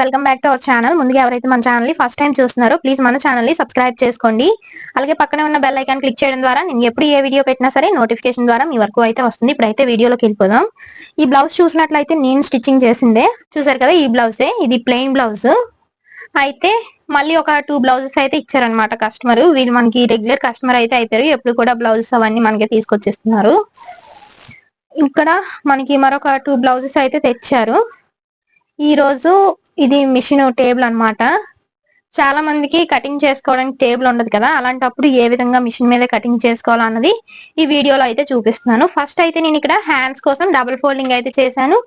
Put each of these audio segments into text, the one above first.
Welcome back to our channel. ముందుగా ఎవరైతే మన ఛానల్ ఫస్ట్ టైం చూస్తున్నారో ప్లీజ్ మన ఛానల్ని సబ్స్క్రైబ్ చేసుకోండి. అలాగే పక్కనే ఉన్న బెల్ ఐకాన్ క్లిక్ చేయడం ద్వారా నేను ఎప్పుడు ఏ వీడియో పెట్టినా సరే నోటిఫికేషన్ ద్వారా మీ వరకు అయితే వస్తుంది. ఇప్పుడైతే వీడియోలోకి వెళ్ళిపోదాం. ఈ బ్లౌజ్ చూసినట్లయితే నేను స్టిచ్చింగ్ చేసిందే. చూసారు కదా ఈ బ్లౌజే. ఇది ప్లెయిన్ బ్లౌజ్. అయితే మళ్ళీ ఒక టూ బ్లౌజెస్ అయితే ఇచ్చారనమాట కస్టమర్. వీళ్ళు మనకి రెగ్యులర్ కస్టమర్ అయితే అయిపోయారు. ఎప్పుడు కూడా బ్లౌజెస్ అవన్నీ మనకి తీసుకొచ్చేస్తున్నారు. ఇక్కడ మనకి మరొక టూ బ్లౌజెస్ అయితే తెచ్చారు. ఈ రోజు ఇది మిషన్ టేబుల్ అన్నమాట. చాలా మందికి కటింగ్ చేసుకోవడానికి టేబుల్ ఉండదు కదా అలాంటప్పుడు ఏ విధంగా మిషన్ మీద కటింగ్ చేసుకోవాలన్నది ఈ వీడియోలో అయితే చూపిస్తున్నాను. ఫస్ట్ అయితే నేను ఇక్కడ హ్యాండ్స్ కోసం డబుల్ ఫోల్డింగ్ అయితే చేశాను.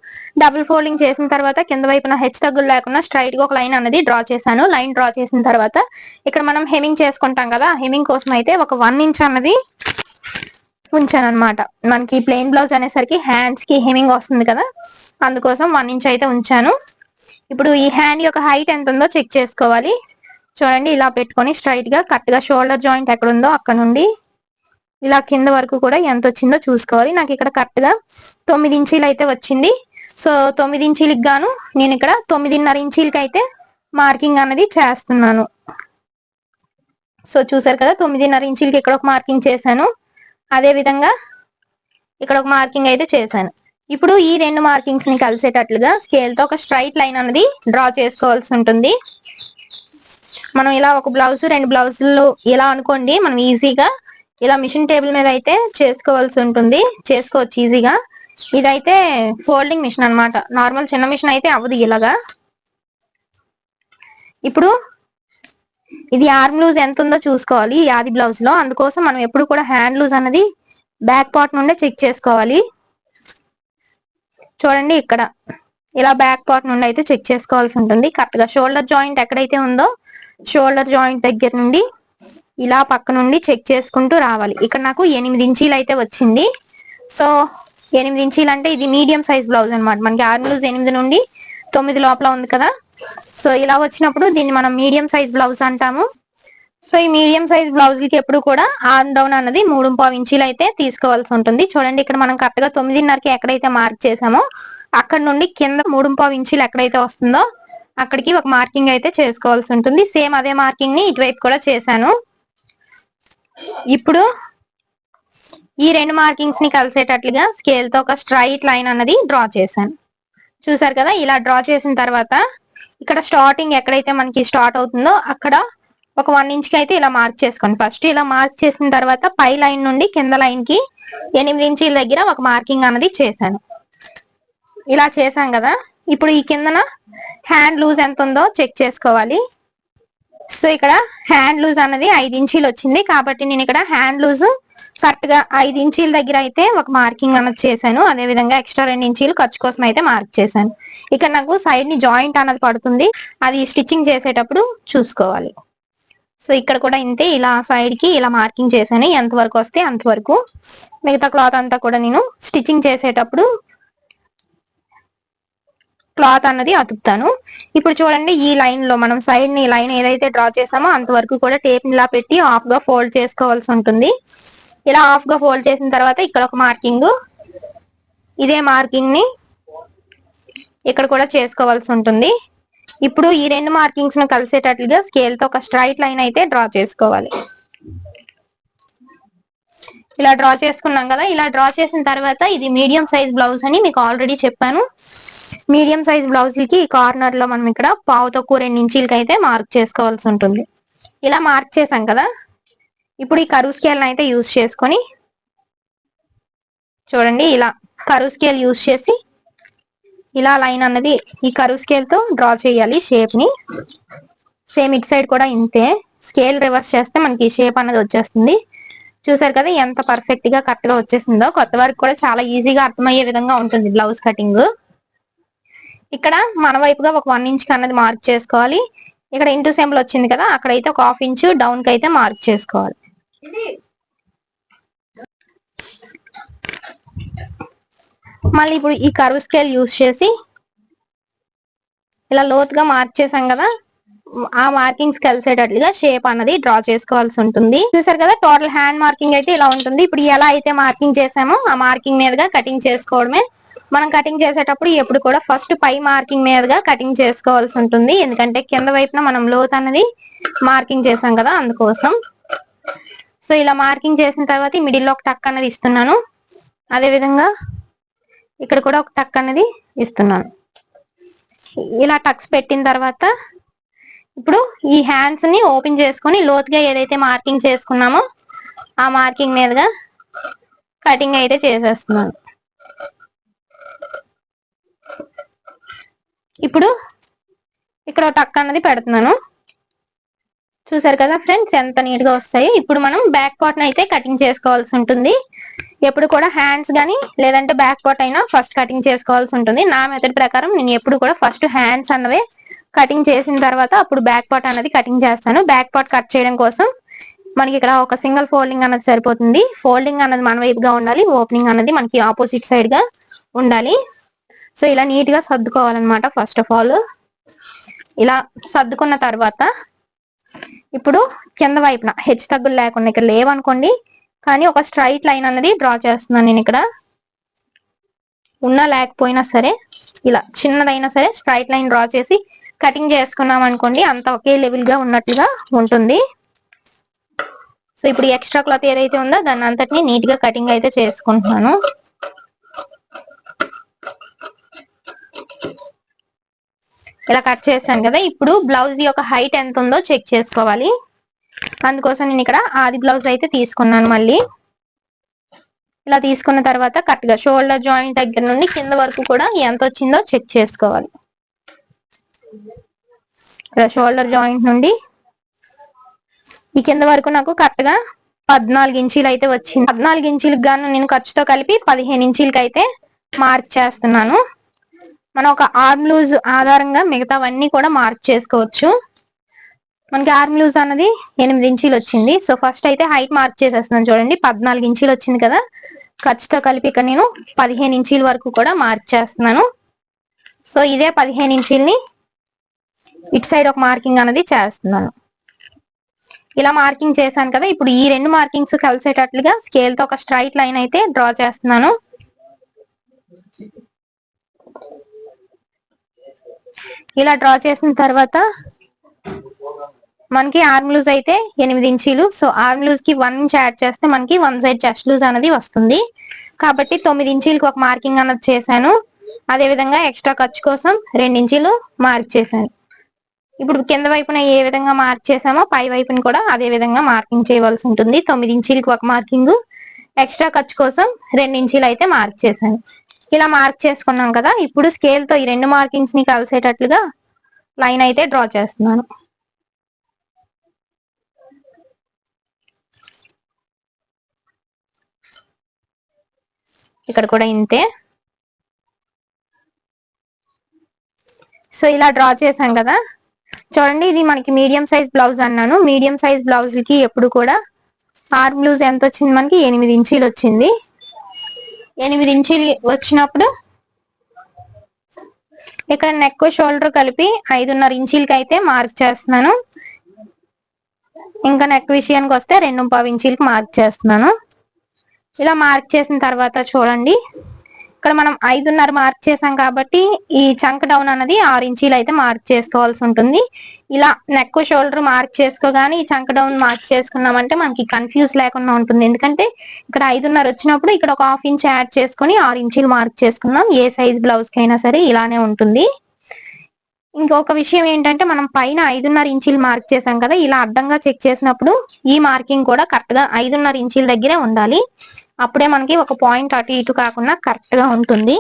డబుల్ ఫోల్డింగ్ చేసిన తర్వాత కింద వైపున హెచ్ తగ్గులు లేకుండా స్ట్రైట్గా ఒక లైన్ అనేది డ్రా చేశాను. లైన్ డ్రా చేసిన తర్వాత ఇక్కడ మనం హెమింగ్ చేసుకుంటాం కదా హెమింగ్ కోసం అయితే ఒక వన్ ఇంచ్ అన్నది ఉంచాను అనమాట మనకి ప్లెయిన్ బ్లౌజ్ అనేసరికి హ్యాండ్స్కి హెమింగ్ వస్తుంది కదా అందుకోసం వన్ ఇంచ్ అయితే ఉంచాను. ఇప్పుడు ఈ హ్యాండ్ యొక్క హైట్ ఎంత ఉందో చెక్ చేసుకోవాలి. చూడండి ఇలా పెట్టుకొని స్ట్రైట్గా కరెక్ట్గా షోల్డర్ జాయింట్ ఎక్కడ ఉందో అక్కడ నుండి ఇలా కింద వరకు కూడా ఎంత వచ్చిందో చూసుకోవాలి. నాకు ఇక్కడ కరెక్ట్గా తొమ్మిది ఇంచీలు అయితే వచ్చింది. సో తొమ్మిది ఇంచీలకు గాను నేను ఇక్కడ తొమ్మిదిన్నర ఇంచీలకి అయితే మార్కింగ్ అనేది చేస్తున్నాను. సో చూసారు కదా తొమ్మిదిన్నర ఇంచీలకి ఇక్కడ ఒక మార్కింగ్ చేశాను. అదే విధంగా ఇక్కడ ఒక మార్కింగ్ అయితే చేశాను. ఇప్పుడు ఈ రెండు మార్కింగ్స్ని కలిసేటట్లుగా స్కేల్తో ఒక స్ట్రైట్ లైన్ అనేది డ్రా చేసుకోవాల్సి ఉంటుంది. మనం ఇలా ఒక బ్లౌజ్ రెండు బ్లౌజులు ఇలా అనుకోండి మనం ఈజీగా ఇలా మిషన్ టేబుల్ మీద అయితే చేసుకోవాల్సి ఉంటుంది. చేసుకోవచ్చు ఈజీగా ఇదైతే ఫోల్డింగ్ మిషన్ అన్నమాట. నార్మల్ చిన్న మిషన్ అయితే అవ్వదు ఇలాగా. ఇప్పుడు ఇది ఆర్మ్ లూజ్ ఎంత ఉందో చూసుకోవాలి ఈ ఆది బ్లౌజ్లో. అందుకోసం మనం ఎప్పుడు కూడా హ్యాండ్ లూజ్ అనేది బ్యాక్ పార్ట్ నుండే చెక్ చేసుకోవాలి. చూడండి ఇక్కడ. ఇలా బ్యాక్ పార్ట్ నుండి అయితే చెక్ చేసుకోవాల్సి ఉంటుంది. కరెక్ట్గా షోల్డర్ జాయింట్ ఎక్కడైతే ఉందో షోల్డర్ జాయింట్ దగ్గర నుండి ఇలా పక్క నుండి చెక్ చేసుకుంటూ రావాలి. ఇక్కడ నాకు ఎనిమిది ఇంచీలు అయితే వచ్చింది. సో ఎనిమిది ఇంచీలు అంటే ఇది మీడియం సైజ్ బ్లౌజ్ అన్నమాట. మనకి ఆర్మ్ లూజ్ ఎనిమిది నుండి తొమ్మిది లోపల ఉంది కదా. సో ఇలా వచ్చినప్పుడు దీన్ని మనం మీడియం సైజ్ బ్లౌజ్ అంటాము. సో ఈ మీడియం సైజ్ బ్లౌజ్కి ఎప్పుడు కూడా ఆర్మ్ డౌన్ అన్నది మూడు పావు ఇంచీలు అయితే తీసుకోవాల్సి ఉంటుంది. చూడండి ఇక్కడ మనం కరెక్ట్గా తొమ్మిదిన్నరకి ఎక్కడైతే మార్క్ చేసామో అక్కడ నుండి కింద మూడు పావు ఇంచీలు ఎక్కడైతే వస్తుందో అక్కడికి ఒక మార్కింగ్ అయితే చేసుకోవాల్సి ఉంటుంది. సేమ్ అదే మార్కింగ్ని ఇటువైపు కూడా చేశాను. ఇప్పుడు ఈ రెండు మార్కింగ్స్ని కలిసేటట్లుగా స్కేల్తో ఒక స్ట్రైట్ లైన్ అన్నది డ్రా చేశాను. చూసారు కదా ఇలా డ్రా చేసిన తర్వాత ఇక్కడ స్టార్టింగ్ ఎక్కడైతే మనకి స్టార్ట్ అవుతుందో అక్కడ ఒక వన్ ఇంచ్కి అయితే ఇలా మార్క్ చేసుకోండి. ఫస్ట్ ఇలా మార్క్ చేసిన తర్వాత పై లైన్ నుండి కింద లైన్కి ఎనిమిది ఇంచీల దగ్గర ఒక మార్కింగ్ అనేది చేశాను. ఇలా చేశాం కదా. ఇప్పుడు ఈ కిందన హ్యాండ్ లూజ్ ఎంత ఉందో చెక్ చేసుకోవాలి. సో ఇక్కడ హ్యాండ్ లూజ్ అన్నది ఐదు ఇంచీలు వచ్చింది. కాబట్టి నేను ఇక్కడ హ్యాండ్ లూజ్ కరెక్ట్గా ఐదు ఇంచీల దగ్గర అయితే ఒక మార్కింగ్ అన్నది చేశాను. అదే విధంగా ఎక్స్ట్రా రెండు ఇంచీలు ఖర్చు కోసం అయితే మార్క్ చేశాను. ఇక్కడ నాకు సైడ్ని జాయింట్ అన్నది పడుతుంది. అది స్టిచ్చింగ్ చేసేటప్పుడు చూసుకోవాలి. సో ఇక్కడ కూడా ఇంతే ఇలా సైడ్కి ఇలా మార్కింగ్ చేశాను. ఎంత వరకు వస్తే అంతవరకు మిగతా క్లాత్ అంతా కూడా నేను స్టిచ్చింగ్ చేసేటప్పుడు క్లాత్ అన్నది అతుకుతాను. ఇప్పుడు చూడండి ఈ లైన్లో మనం సైడ్ని లైన్ ఏదైతే డ్రా చేసామో అంతవరకు కూడా టేప్ ఇలా పెట్టి హాఫ్గా ఫోల్డ్ చేసుకోవాల్సి ఉంటుంది. ఇలా హాఫ్గా ఫోల్డ్ చేసిన తర్వాత ఇక్కడ ఒక మార్కింగ్ ఇదే మార్కింగ్ని ఇక్కడ కూడా చేసుకోవాల్సి ఉంటుంది. ఇప్పుడు ఈ రెండు మార్కింగ్స్ను కలిసేటట్లుగా స్కేల్తో ఒక స్ట్రైట్ లైన్ అయితే డ్రా చేసుకోవాలి. ఇలా డ్రా చేసుకున్నాం కదా ఇలా డ్రా చేసిన తర్వాత ఇది మీడియం సైజ్ బ్లౌజ్ అని మీకు ఆల్రెడీ చెప్పాను. మీడియం సైజ్ బ్లౌజ్లకి ఈ కార్నర్లో మనం ఇక్కడ పావు తక్కువ రెండు ఇంచీలకి అయితే మార్క్ చేసుకోవాల్సి ఉంటుంది. ఇలా మార్క్ చేసాం కదా ఇప్పుడు ఈ కరువు స్కేల్ అయితే యూజ్ చేసుకొని చూడండి ఇలా కరువు స్కేల్ యూజ్ చేసి ఇలా లైన్ అన్నది ఈ కరువు స్కేల్తో డ్రా చేయాలి షేప్ని. సేమ్ ఇటు సైడ్ కూడా ఇంతే. స్కేల్ రివర్స్ చేస్తే మనకి షేప్ అన్నది వచ్చేస్తుంది. చూసారు కదా ఎంత పర్ఫెక్ట్గా కరెక్ట్గా వచ్చేసిందో. కొత్త వారికి కూడా చాలా ఈజీగా అర్థమయ్యే విధంగా ఉంటుంది బ్లౌజ్ కటింగ్ ఇక్కడ మన వైపుగా ఒక వన్ ఇంచ్ అన్నది మార్క్ చేసుకోవాలి. ఇక్కడ ఇంటూ సెంపుల్ వచ్చింది కదా అక్కడైతే ఒక హాఫ్ ఇంచ్ డౌన్కి అయితే మార్క్ చేసుకోవాలి. మళ్ళీ ఇప్పుడు ఈ కర్వ్ స్కేల్ యూస్ చేసి ఇలా లోతుగా మార్క్ చేసాం కదా ఆ మార్కింగ్స్ కలిసేటట్లుగా షేప్ అన్నది డ్రా చేసుకోవాల్సి ఉంటుంది. చూసారు కదా టోటల్ హ్యాండ్ మార్కింగ్ అయితే ఇలా ఉంటుంది. ఇప్పుడు ఎలా అయితే మార్కింగ్ చేసామో ఆ మార్కింగ్ మీదుగా కటింగ్ చేసుకోవడమే. మనం కటింగ్ చేసేటప్పుడు ఎప్పుడు కూడా ఫస్ట్ పై మార్కింగ్ మీదుగా కటింగ్ చేసుకోవాల్సి ఉంటుంది. ఎందుకంటే కింద వైపున మనం లోత్ అన్నది మార్కింగ్ చేసాం కదా అందుకోసం. సో ఇలా మార్కింగ్ చేసిన తర్వాత మిడిల్లో మిడిల్లో ఒక టక్ అన్నది ఇస్తున్నాను. అదే విధంగా ఇక్కడ కూడా ఒక టక్ అనేది ఇస్తున్నాను. ఇలా టక్స్ పెట్టిన తర్వాత ఇప్పుడు ఈ హ్యాండ్స్ని ఓపెన్ చేసుకుని లోతుగా ఏదైతే మార్కింగ్ చేసుకున్నామో ఆ మార్కింగ్ మీదుగా కటింగ్ అయితే చేసేస్తున్నాను. ఇప్పుడు ఇక్కడ ఒక టక్ అన్నది పెడుతున్నాను. చూసారు కదా ఫ్రెండ్స్ ఎంత నీట్గా వస్తాయి. ఇప్పుడు మనం బ్యాక్ పార్ట్ అయితే కటింగ్ చేసుకోవాల్సి ఉంటుంది. ఎప్పుడు కూడా హ్యాండ్స్ కానీ లేదంటే బ్యాక్ పార్ట్ అయినా ఫస్ట్ కటింగ్ చేసుకోవాల్సి ఉంటుంది. నా మెథడ్ ప్రకారం నేను ఎప్పుడు కూడా ఫస్ట్ హ్యాండ్స్ అన్నవే కటింగ్ చేసిన తర్వాత అప్పుడు బ్యాక్ పార్ట్ అనేది కటింగ్ చేస్తాను. బ్యాక్ పార్ట్ కట్ చేయడం కోసం మనకి ఇక్కడ ఒక సింగిల్ ఫోల్డింగ్ అన్నది సరిపోతుంది. ఫోల్డింగ్ అన్నది మన వైపుగా ఉండాలి. ఓపెనింగ్ అన్నది మనకి ఆపోజిట్ సైడ్గా ఉండాలి. సో ఇలా నీట్గా సర్దుకోవాలన్నమాట ఫస్ట్ ఆఫ్ ఆల్ ఇలా సర్దుకున్న తర్వాత ఇప్పుడు కింద వైపున హెచ్చు తగ్గులు లేకుండా ఇక్కడ లేవనుకోండి కానీ ఒక స్ట్రైట్ లైన్ అన్నది డ్రా చేస్తున్నాను నేను ఇక్కడ. ఉన్నా లేకపోయినా సరే ఇలా చిన్నదైనా సరే స్ట్రైట్ లైన్ డ్రా చేసి కటింగ్ చేసుకున్నాం అనుకోండి అంత ఒకే లెవెల్గా ఉన్నట్లుగా ఉంటుంది. సో ఇప్పుడు ఎక్స్ట్రా క్లాత్ ఏదైతే ఉందో దాన్ని అంతటిని నీట్గా కటింగ్ అయితే చేసుకుంటున్నాను. ఇలా కట్ చేశాను కదా ఇప్పుడు బ్లౌజ్ యొక్క హైట్ ఎంత ఉందో చెక్ చేసుకోవాలి. అందుకోసం నేను ఇక్కడ ఆది బ్లౌజ్ అయితే తీసుకున్నాను మళ్ళీ. ఇలా తీసుకున్న తర్వాత కరెక్ట్గా షోల్డర్ జాయింట్ దగ్గర నుండి కింద వరకు కూడా ఎంత వచ్చిందో చెక్ చేసుకోవాలి. ఇక్కడ షోల్డర్ జాయింట్ నుండి ఈ కింద వరకు నాకు కరెక్ట్గా పద్నాలుగు ఇంచీలు అయితే వచ్చింది. పద్నాలుగు ఇంచీలకు గాను నేను ఖర్చుతో కలిపి పదిహేను ఇంచీలకి అయితే మార్క్ చేస్తున్నాను. మనం ఒక ఆర్మ్ లూజ్ ఆధారంగా మిగతావన్నీ కూడా మార్క్ చేసుకోవచ్చు. మనకి ఆర్మ్ లూజ్ అన్నది ఎనిమిది ఇంచీలు వచ్చింది. సో ఫస్ట్ అయితే హైట్ మార్క్ చేసేస్తున్నాను చూడండి. పద్నాలుగు ఇంచీలు వచ్చింది కదా. ఖర్చుతో కలిపి ఇక్కడ నేను పదిహేను ఇంచీల వరకు కూడా మార్క్ చేస్తున్నాను. సో ఇదే పదిహేను ఇంచీల్ని ఇటు సైడ్ ఒక మార్కింగ్ అనేది చేస్తున్నాను. ఇలా మార్కింగ్ చేశాను కదా. ఇప్పుడు ఈ రెండు మార్కింగ్స్ కలిసేటట్లుగా స్కేల్తో ఒక స్ట్రైట్ లైన్ అయితే డ్రా చేస్తున్నాను. ఇలా డ్రా చేసిన తర్వాత మనకి ఆర్మ్ లూజ్ అయితే ఎనిమిది ఇంచీలు. సో ఆర్మ్ లూజ్కి వన్ ఇంచ్ యాడ్ చేస్తే మనకి వన్ సైడ్ చెస్ట్ లూజ్ అనేది వస్తుంది. కాబట్టి తొమ్మిది ఇంచీలకు ఒక మార్కింగ్ అన్నది చేశాను. అదే విధంగా ఎక్స్ట్రా ఖర్చు కోసం రెండు ఇంచీలు మార్క్ చేశాను. ఇప్పుడు కింద వైపున ఏ విధంగా మార్క్ చేసామో పై వైపున కూడా అదే విధంగా మార్కింగ్ చేయవలసి ఉంటుంది. తొమ్మిది ఇంచీలకు ఒక మార్కింగ్ ఎక్స్ట్రా ఖర్చు కోసం రెండు ఇంచీలు అయితే మార్క్ చేశాను. ఇలా మార్క్ చేసుకున్నాం కదా ఇప్పుడు స్కేల్తో ఈ రెండు మార్కింగ్స్ని కలిసేటట్లుగా లైన్ అయితే డ్రా చేస్తున్నాను. ఇక్కడ కూడా ఇంతే. సో ఇలా డ్రా చేశాం కదా. చూడండి ఇది మనకి మీడియం సైజ్ బ్లౌజ్ అన్నాను. మీడియం సైజ్ బ్లౌజ్కి ఎప్పుడు కూడా ఆర్మ్ లూజ్ ఎంత వచ్చింది మనకి? ఎనిమిది ఇంచీలు వచ్చింది. ఎనిమిది ఇంచీలు వచ్చినప్పుడు ఇక్కడ నెక్ షోల్డర్ కలిపి ఐదున్నర ఇంచీలకి అయితే మార్క్ చేస్తున్నాను. ఇంకా నెక్ విషయానికి వస్తే రెండు పావు ఇంచీలకి మార్క్ చేస్తున్నాను. ఇలా మార్క్ చేసిన తర్వాత చూడండి. ఇక్కడ మనం ఐదున్నర మార్క్ చేసాం కాబట్టి ఈ చంక్ డౌన్ అన్నది ఆరు ఇంచీలు అయితే మార్క్ చేసుకోవాల్సి ఉంటుంది. ఇలా నెక్ షోల్డర్ మార్క్ చేసుకోగానే ఈ చంక్ డౌన్ మార్క్ చేసుకున్నామంటే మనకి కన్ఫ్యూజ్ లేకుండా ఉంటుంది. ఎందుకంటే ఇక్కడ ఐదున్నర వచ్చినప్పుడు ఇక్కడ ఒక హాఫ్ ఇంచ్ యాడ్ చేసుకుని ఆరు ఇంచీలు మార్క్ చేసుకున్నాం. ఏ సైజ్ బ్లౌజ్ కైనా సరే ఇలానే ఉంటుంది. ఇంకొక విషయం ఏంటంటే మనం పైన ఐదున్నర ఇంచీలు మార్క్ చేసాం కదా ఇలా అడ్డంగా చెక్ చేసినప్పుడు ఈ మార్కింగ్ కూడా కరెక్ట్గా ఐదున్నర ఇంచీల దగ్గరే ఉండాలి. అప్పుడే మనకి ఒక పాయింట్ అటు ఇటు కాకుండా కరెక్ట్గా ఉంటుంది.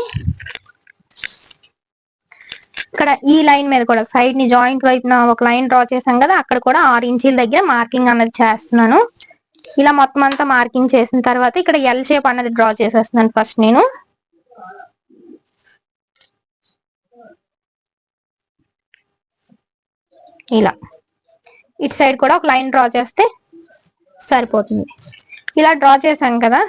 ఇక్కడ ఈ లైన్ మీద కూడా సైడ్ని జాయింట్ వైపున ఒక లైన్ డ్రా చేసాం కదా అక్కడ కూడా ఆరు ఇంచీల దగ్గర మార్కింగ్ అన్నది చేస్తున్నాను. ఇలా మొత్తం అంతా మార్కింగ్ చేసిన తర్వాత ఇక్కడ ఎల్ షేప్ అన్నది డ్రా చేసేస్తున్నాను ఫస్ట్ నేను. ఇలా. ఇటు సైడ్ కూడా ఒక లైన్ డ్రా చేస్తే సరిపోతుంది. ఇలా డ్రా చేశాం కదా.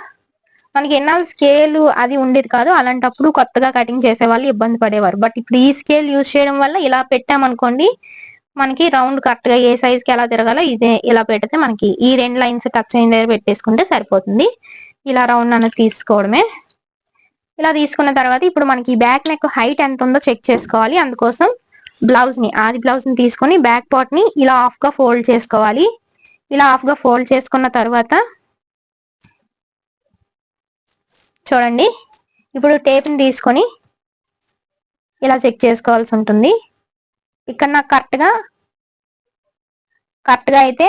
మనకి ఎన్నాళ్ళు స్కేల్ అది ఉండేది కాదు. అలాంటప్పుడు కొత్తగా కటింగ్ చేసే వాళ్ళు ఇబ్బంది పడేవారు. బట్ ఇప్పుడు ఈ స్కేల్ యూజ్ చేయడం వల్ల ఇలా పెట్టామనుకోండి మనకి రౌండ్ కరెక్ట్గా ఏ సైజ్కి ఎలా తిరగాలో ఇదే ఇలా పెడితే మనకి ఈ రెండు లైన్స్ టచ్ అయిన దగ్గర పెట్టేసుకుంటే సరిపోతుంది. ఇలా రౌండ్ అన్నది తీసుకోవడమే. ఇలా తీసుకున్న తర్వాత ఇప్పుడు మనకి బ్యాక్ నెక్ హైట్ ఎంత ఉందో చెక్ చేసుకోవాలి. అందుకోసం బ్లౌజ్ని ఆది బ్లౌజ్ని తీసుకొని బ్యాక్ పార్ట్ని ఇలా హాఫ్గా ఫోల్డ్ చేసుకోవాలి. ఇలా హాఫ్గా ఫోల్డ్ చేసుకున్న తర్వాత చూడండి ఇప్పుడు టేప్ని తీసుకొని ఇలా చెక్ చేసుకోవాల్సి ఉంటుంది. ఇక్కడ నాకు కరెక్ట్గా కరెక్ట్గా అయితే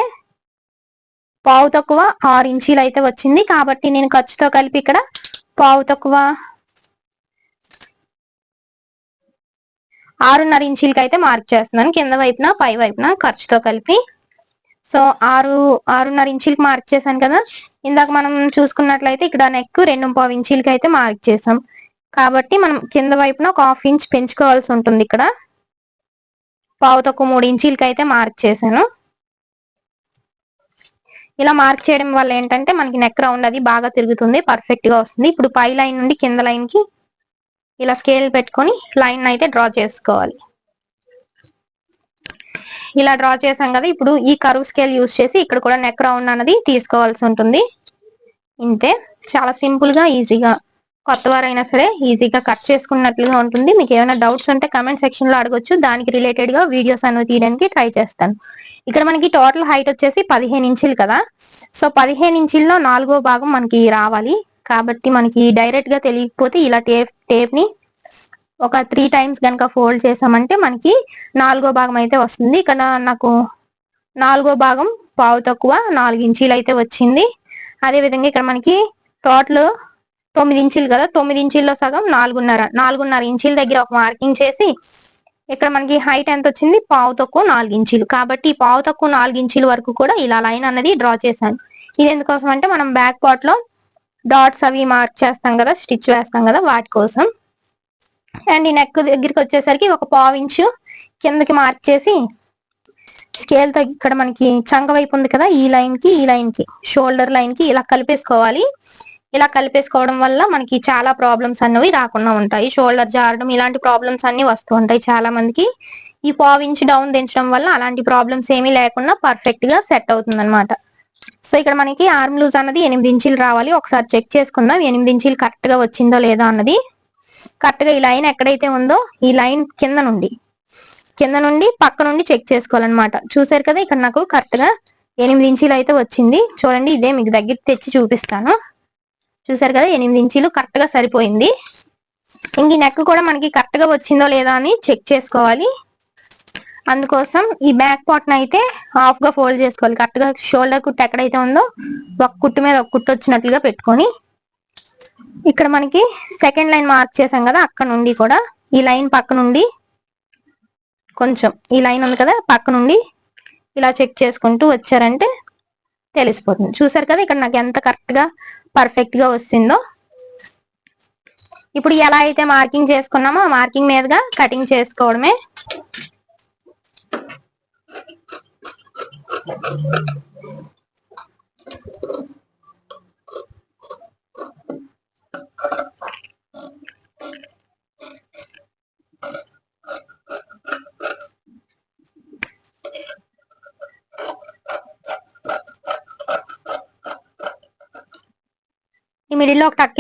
పావు తక్కువ ఆరు ఇంచీలు అయితే వచ్చింది. కాబట్టి నేను ఖర్చుతో కలిపి ఇక్కడ పావు తక్కువ ఆరున్నర ఇంచీలకి అయితే మార్క్ చేస్తున్నాను. కింద వైపున పై వైపున ఖర్చుతో కలిపి. సో ఆరు ఆరున్నర ఇంచీలకి మార్క్ చేశాను కదా. ఇందాక మనం చూసుకున్నట్లయితే ఇక్కడ నెక్ రెండు పావు ఇంచీలకి అయితే మార్క్ చేసాం కాబట్టి మనం కింద వైపున ఒక హాఫ్ ఇంచ్ పెంచుకోవాల్సి ఉంటుంది ఇక్కడ. పావుతో ఒక మూడు ఇంచీలకి అయితే మార్క్ చేశాను. ఇలా మార్క్ చేయడం వల్ల ఏంటంటే మనకి నెక్ రౌండ్ అది బాగా తిరుగుతుంది పర్ఫెక్ట్గా వస్తుంది. ఇప్పుడు పై లైన్ నుండి కింద లైన్కి ఇలా స్కేల్ పెట్టుకొని లైన్ అయితే డ్రా చేసుకోవాలి. ఇలా డ్రా చేసాం కదా ఇప్పుడు ఈ కరువు స్కేల్ యూజ్ చేసి ఇక్కడ కూడా నెక్ రౌండ్ అన్నది తీసుకోవాల్సి ఉంటుంది. ఇంతే. చాలా సింపుల్గా ఈజీగా కొత్త వారైనా సరే ఈజీగా కట్ చేసుకున్నట్లుగా ఉంటుంది. మీకు ఏమైనా డౌట్స్ ఉంటే కమెంట్ సెక్షన్లో అడగొచ్చు. దానికి రిలేటెడ్గా వీడియోస్ అనేవి తీయడానికి ట్రై చేస్తాను. ఇక్కడ మనకి టోటల్ హైట్ వచ్చేసి పదిహేను ఇంచులు కదా. సో పదిహేను ఇంచుల్లో నాలుగో భాగం మనకి రావాలి. కాబట్టి మనకి డైరెక్ట్గా తెలియకపోతే ఇలా టేప్ టేప్ని ఒక త్రీ టైమ్స్ కనుక ఫోల్డ్ చేసామంటే మనకి నాలుగో భాగం అయితే వస్తుంది. ఇక్కడ నాకు నాలుగో భాగం పావు తక్కువ నాలుగు ఇంచీలు అయితే వచ్చింది. అదేవిధంగా ఇక్కడ మనకి టోటల్ తొమ్మిది ఇంచులు కదా తొమ్మిది ఇంచీల్లో సగం నాలుగున్నర నాలుగున్నర ఇంచీల దగ్గర ఒక మార్కింగ్ చేసి ఇక్కడ మనకి హైట్ ఎంత వచ్చింది? పావు తక్కువ నాలుగు ఇంచులు. కాబట్టి పావు తక్కువ నాలుగు ఇంచీల వరకు కూడా ఇలా లైన్ అన్నది డ్రా చేశాను. ఇది ఎందుకోసం అంటే మనం బ్యాక్ పార్ట్లో డాట్స్ అవి మార్క్ చేస్తాం కదా స్టిచ్ వేస్తాం కదా వాటి కోసం. అండ్ ఈ నెక్ దగ్గరికి వచ్చేసరికి ఒక పావు ఇంచు కిందకి మార్క్ చేసి స్కేల్తో ఇక్కడ మనకి చంగ వైపు ఉంది కదా ఈ లైన్కి ఈ లైన్కి షోల్డర్ లైన్కి ఇలా కలిపేసుకోవాలి. ఇలా కలిపేసుకోవడం వల్ల మనకి చాలా ప్రాబ్లమ్స్ అన్నవి రాకుండా ఉంటాయి. షోల్డర్ జారడం ఇలాంటి ప్రాబ్లమ్స్ అన్ని వస్తూ ఉంటాయి చాలా మందికి. ఈ పావు ఇంచ్ డౌన్ దించడం వల్ల అలాంటి ప్రాబ్లమ్స్ ఏమీ లేకుండా పర్ఫెక్ట్గా సెట్ అవుతుంది అనమాట సో ఇక్కడ మనకి ఆర్మ్ లూజ్ అన్నది ఎనిమిది ఇంచులు రావాలి. ఒకసారి చెక్ చేసుకుందాం ఎనిమిది ఇంచులు కరెక్ట్గా వచ్చిందో లేదో అన్నది. కరెక్ట్గా ఈ లైన్ ఎక్కడైతే ఉందో ఈ లైన్ కింద నుండి. కింద నుండి పక్క నుండి చెక్ చేసుకోవాలన్నమాట. చూసారు కదా ఇక్కడ నాకు కరెక్ట్గా ఎనిమిది ఇంచీలు అయితే వచ్చింది. చూడండి ఇదే మీకు దగ్గర తెచ్చి చూపిస్తాను. చూసారు కదా ఎనిమిది ఇంచీలు కరెక్ట్గా సరిపోయింది. ఇంక నెక్ కూడా మనకి కరెక్ట్గా వచ్చిందో లేదో అని చెక్ చేసుకోవాలి. అందుకోసం ఈ బ్యాక్ పార్ట్ అయితే హాఫ్గా ఫోల్డ్ చేసుకోవాలి. కరెక్ట్గా షోల్డర్ కుట్టు ఎక్కడైతే ఉందో ఒక కుట్టు మీద ఒక కుట్టు వచ్చినట్లుగా పెట్టుకొని ఇక్కడ మనకి సెకండ్ లైన్ మార్క్ చేసాం కదా అక్కడ నుండి కూడా ఈ లైన్ పక్క నుండి కొంచెం ఈ లైన్ ఉంది కదా పక్క నుండి ఇలా చెక్ చేసుకుంటూ వచ్చారంటే తెలిసిపోతుంది. చూసారు కదా ఇక్కడ నాకు ఎంత కరెక్ట్గా పర్ఫెక్ట్గా వస్తుందో. ఇప్పుడు ఎలా అయితే మార్కింగ్ చేసుకున్నామో ఆ మార్కింగ్ మీదుగా కటింగ్ చేసుకోవడమే ఈ మిడిల్లో ఒక టక్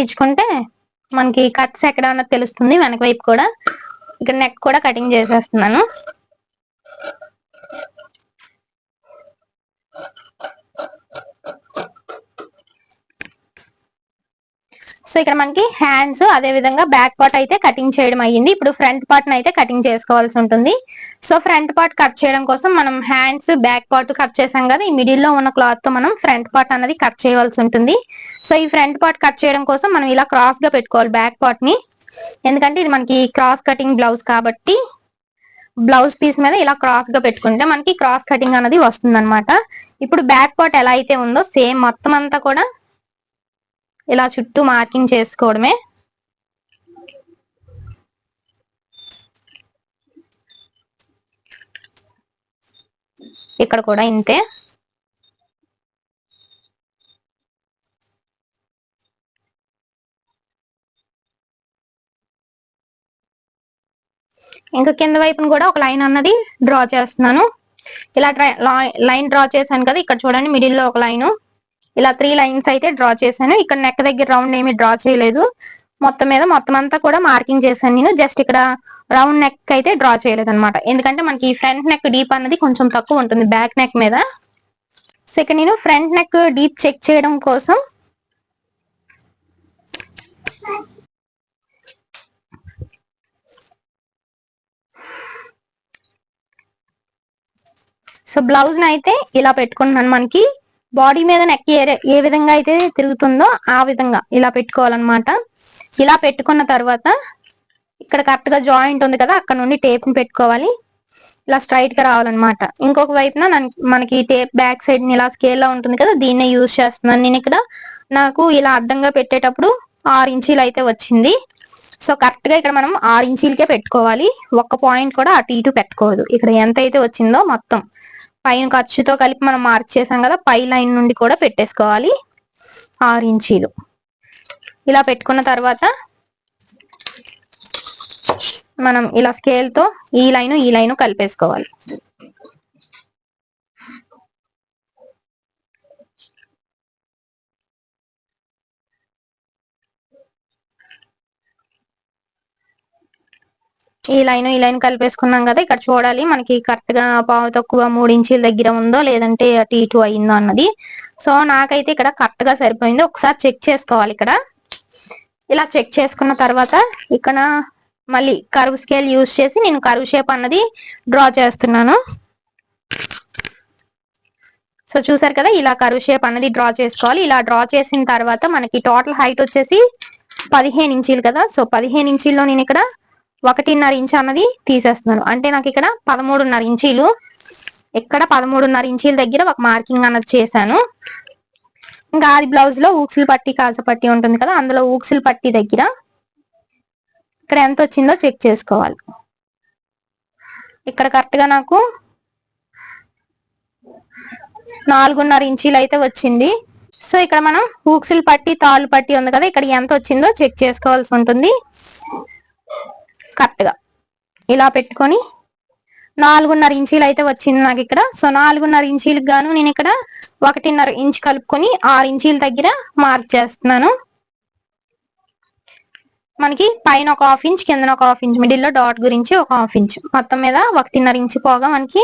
మనకి కట్స్ ఎక్కడ ఉన్నది తెలుస్తుంది వెనక వైపు కూడా. ఇక్కడ నెక్ కూడా కటింగ్ చేసేస్తున్నాను. సో ఇక్కడ మనకి హ్యాండ్స్ అదే విధంగా బ్యాక్ పార్ట్ అయితే కటింగ్ చేయడం అయ్యింది. ఇప్పుడు ఫ్రంట్ పార్ట్ అయితే కటింగ్ చేసుకోవాల్సి ఉంటుంది. సో ఫ్రంట్ పార్ట్ కట్ చేయడం కోసం మనం హ్యాండ్స్ బ్యాక్ పార్ట్ కట్ చేసాం కదా ఈ మిడిల్లో ఉన్న క్లాత్తో మనం ఫ్రంట్ పార్ట్ అనేది కట్ చేయవలసి ఉంటుంది. సో ఈ ఫ్రంట్ పార్ట్ కట్ చేయడం కోసం మనం ఇలా క్రాస్గా పెట్టుకోవాలి బ్యాక్ పార్ట్ని. ఎందుకంటే ఇది మనకి క్రాస్ కటింగ్ బ్లౌజ్ కాబట్టి బ్లౌజ్ పీస్ మీద ఇలా క్రాస్గా పెట్టుకుంటే మనకి క్రాస్ కటింగ్ అనేది వస్తుంది ఇప్పుడు బ్యాక్ పార్ట్ ఎలా అయితే ఉందో సేమ్ మొత్తం అంతా కూడా ఇలా చుట్టూ మార్కింగ్ చేసుకోవడమే. ఇక్కడ కూడా ఇంతే. ఇంకా కింద వైపున కూడా ఒక లైన్ అన్నది డ్రా చేస్తున్నాను. ఇలా లైన్ డ్రా చేశాను కదా ఇక్కడ చూడండి మిడిల్లో ఒక లైను. ఇలా త్రీ లైన్స్ అయితే డ్రా చేశాను. ఇక్కడ నెక్ దగ్గర రౌండ్ ఏమి డ్రా చేయలేదు. మొత్తం మీద మొత్తం అంతా కూడా మార్కింగ్ చేశాను నేను. జస్ట్ ఇక్కడ రౌండ్ నెక్ అయితే డ్రా చేయలేదు అనమాట ఎందుకంటే మనకి ఫ్రంట్ నెక్ డీప్ అన్నది కొంచెం తక్కువ ఉంటుంది బ్యాక్ నెక్ మీద. సో ఇక్కడ నేను ఫ్రంట్ నెక్ డీప్ చెక్ చేయడం కోసం సో బ్లౌజ్ అయితే ఇలా పెట్టుకుంటున్నాను మనకి. బాడీ మీద నెక్ ఏ ఏ విధంగా అయితే తిరుగుతుందో ఆ విధంగా ఇలా పెట్టుకోవాలన్నమాట. ఇలా పెట్టుకున్న తర్వాత ఇక్కడ కరెక్ట్గా జాయింట్ ఉంది కదా అక్కడ నుండి టేప్ని పెట్టుకోవాలి. ఇలా స్ట్రైట్గా రావాలన్నమాట. ఇంకొక వైపున మనకి టేప్ బ్యాక్ సైడ్ ఇలా స్కేల్ లా ఉంటుంది కదా దీన్నే యూజ్ చేస్తున్నాను నేను ఇక్కడ. నాకు ఇలా అడ్డంగా పెట్టేటప్పుడు ఆరు ఇంచీలు అయితే వచ్చింది. సో కరెక్ట్గా ఇక్కడ మనం ఆరు ఇంచీలకే పెట్టుకోవాలి. ఒక్క పాయింట్ కూడా అటు ఇటు పెట్టకూడదు ఇక్కడ ఎంత అయితే వచ్చిందో మొత్తం. పైన ఖర్చుతో కలిపి మనం మార్క్ చేసాం కదా పై లైన్ నుండి కూడా పెట్టేసుకోవాలి. ఆరు ఇంచీలు. ఇలా పెట్టుకున్న తర్వాత మనం ఇలా స్కేల్తో ఈ లైన్ ఈ లైన్ కలిపేసుకోవాలి. ఈ లైన్ ఈ లైన్ కలిపేసుకున్నాం కదా. ఇక్కడ చూడాలి మనకి కరెక్ట్గా పావు తక్కువ మూడు ఇంచీల దగ్గర ఉందో లేదంటే అటు ఇటు అయిందో అన్నది. సో నాకైతే ఇక్కడ కరెక్ట్గా సరిపోయింది. ఒకసారి చెక్ చేసుకోవాలి ఇక్కడ. ఇలా చెక్ చేసుకున్న తర్వాత ఇక్కడ మళ్ళీ కరువు స్కేల్ యూజ్ చేసి నేను కరువు షేప్ అన్నది డ్రా చేస్తున్నాను. సో చూసారు కదా ఇలా కరువు షేప్ అన్నది డ్రా చేసుకోవాలి. ఇలా డ్రా చేసిన తర్వాత మనకి టోటల్ హైట్ వచ్చేసి పదిహేను ఇంచీలు కదా. సో పదిహేను ఇంచీల్లో నేను ఇక్కడ ఒకటిన్నర ఇంచ్ అన్నది తీసేస్తున్నాను. అంటే నాకు ఇక్కడ పదమూడున్నర ఇంచీలు ఇక్కడ పదమూడున్నర ఇంచీల దగ్గర ఒక మార్కింగ్ అన్నది చేశాను. ఇంకా అది బ్లౌజ్లో ఊక్సులు పట్టి కాల్చ పట్టి ఉంటుంది కదా అందులో ఊక్సులు పట్టి దగ్గర ఇక్కడ ఎంత వచ్చిందో చెక్ చేసుకోవాలి. ఇక్కడ కరెక్ట్గా నాకు నాలుగున్నర ఇంచీలు అయితే వచ్చింది. సో ఇక్కడ మనం ఊక్సులు పట్టి తాళ్ళు పట్టి ఉంది కదా ఇక్కడ ఎంత వచ్చిందో చెక్ చేసుకోవాల్సి ఉంటుంది. కరెక్ట్గా ఇలా పెట్టుకొని నాలుగున్నర ఇంచీలు అయితే వచ్చింది నాకు ఇక్కడ. సో నాలుగున్నర ఇంచీలకు గాను నేను ఇక్కడ ఒకటిన్నర ఇంచ్ కలుపుకొని ఆరు ఇంచీల దగ్గర మార్క్ చేస్తున్నాను. మనకి పైన ఒక హాఫ్ ఇంచ్ కింద ఒక హాఫ్ ఇంచ్ మిడిల్లో డాట్ గురించి ఒక హాఫ్ ఇంచ్. మొత్తం మీద ఒకటిన్నర ఇంచ్ పోగా మనకి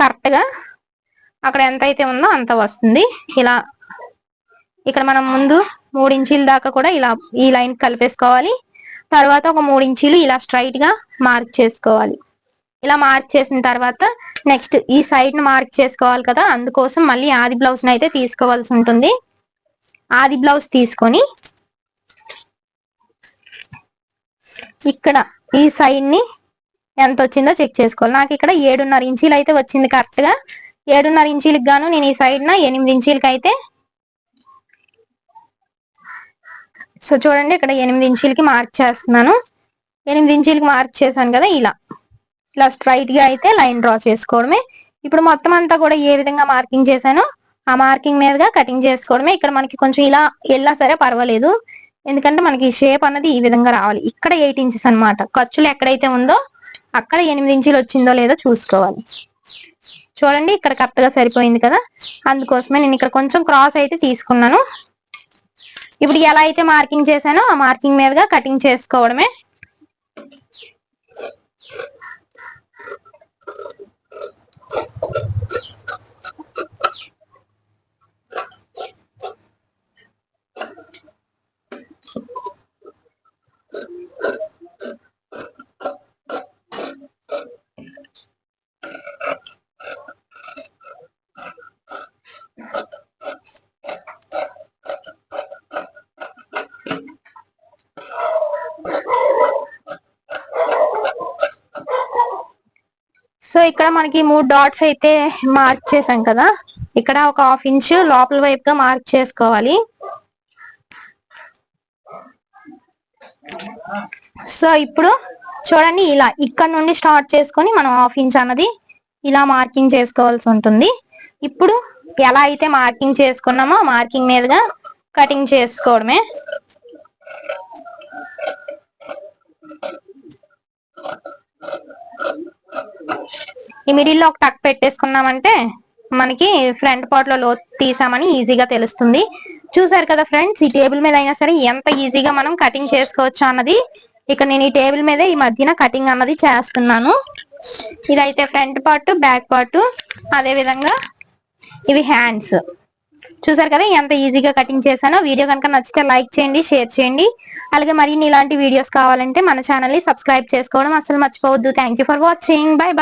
కరెక్ట్గా అక్కడ ఎంత అయితే ఉందో అంత వస్తుంది. ఇలా ఇక్కడ మనం ముందు మూడు ఇంచీల దాకా కూడా ఇలా ఈ లైన్ కలిపేసుకోవాలి. తర్వాత ఒక మూడు ఇంచీలు ఇలా స్ట్రైట్గా మార్క్ చేసుకోవాలి. ఇలా మార్క్ చేసిన తర్వాత నెక్స్ట్ ఈ సైడ్ను మార్క్ చేసుకోవాలి కదా అందుకోసం మళ్ళీ ఆది బ్లౌజ్ అయితే తీసుకోవాల్సి ఉంటుంది. ఆది బ్లౌజ్ తీసుకొని ఇక్కడ ఈ సైడ్ని ఎంత వచ్చిందో చెక్ చేసుకోవాలి. నాకు ఇక్కడ ఏడున్నర ఇంచీలు అయితే వచ్చింది కరెక్ట్గా. ఏడున్నర ఇంచీలకు గాను నేను ఈ సైడ్ న ఎనిమిది ఇంచీలకి అయితే సో చూడండి ఇక్కడ ఎనిమిది ఇంచీలకి మార్క్ చేస్తున్నాను. ఎనిమిది ఇంచీలకి మార్క్ చేశాను కదా ఇలా. ఇలా స్ట్రైట్గా అయితే లైన్ డ్రా చేసుకోవడమే. ఇప్పుడు మొత్తం అంతా కూడా ఏ విధంగా మార్కింగ్ చేశానో ఆ మార్కింగ్ మీదగా కటింగ్ చేసుకోవడమే. ఇక్కడ మనకి కొంచెం ఇలా వెళ్ళా సరే పర్వాలేదు. ఎందుకంటే మనకి షేప్ అన్నది ఈ విధంగా రావాలి. ఇక్కడ ఎయిట్ ఇంచెస్ అన్నమాట. ఖర్చులు ఎక్కడైతే ఉందో అక్కడ ఎనిమిది ఇంచులు వచ్చిందో లేదో చూసుకోవాలి. చూడండి ఇక్కడ కరెక్ట్గా సరిపోయింది కదా. అందుకోసమే నేను ఇక్కడ కొంచెం క్రాస్ అయితే తీసుకున్నాను. ఇప్పుడు ఎలా అయితే మార్కింగ్ చేశానో ఆ మార్కింగ్ మీదుగా కటింగ్ చేసుకోవడమే. ఇక్కడ మనకి మూడు డాట్స్ అయితే మార్క్ చేసాం కదా. ఇక్కడ ఒక హాఫ్ ఇంచ్ లోపల వైపుగా మార్క్ చేసుకోవాలి. సో ఇప్పుడు చూడండి ఇలా ఇక్కడ నుండి స్టార్ట్ చేసుకొని మనం హాఫ్ ఇంచ్ అన్నది ఇలా మార్కింగ్ చేసుకోవాల్సి ఉంటుంది. ఇప్పుడు ఎలా అయితే మార్కింగ్ చేసుకున్నామో మార్కింగ్ మీదుగా కటింగ్ చేసుకోవడమే. ఈ మిడిల్లో ఒక టక్ పెట్టేసుకున్నామంటే మనకి ఫ్రంట్ పార్ట్లో లోతు తీసామని ఈజీగా తెలుస్తుంది. చూసారు కదా ఫ్రెండ్స్ ఈ టేబుల్ మీద అయినా సరే ఎంత ఈజీగా మనం కటింగ్ చేసుకోవచ్చు అన్నది ఇక్కడ నేను ఈ టేబుల్ మీద ఈ మధ్యన కటింగ్ అన్నది చేస్తున్నాను. ఇదైతే ఫ్రంట్ పార్ట్ బ్యాక్ పార్ట్ అదే విధంగా ఇవి హ్యాండ్స్ చూసారు కదా ఎంత ఈజీగా కటింగ్ చేశానో? వీడియో కనుక నచ్చితే లైక్ చేయండి షేర్ చేయండి. అలాగే మరిన్ని ఇలాంటి వీడియోస్ కావాలంటే మన ఛానల్ని సబ్స్క్రైబ్ చేసుకోవడం అసలు మర్చిపోవద్దు. Thank for watching bye bye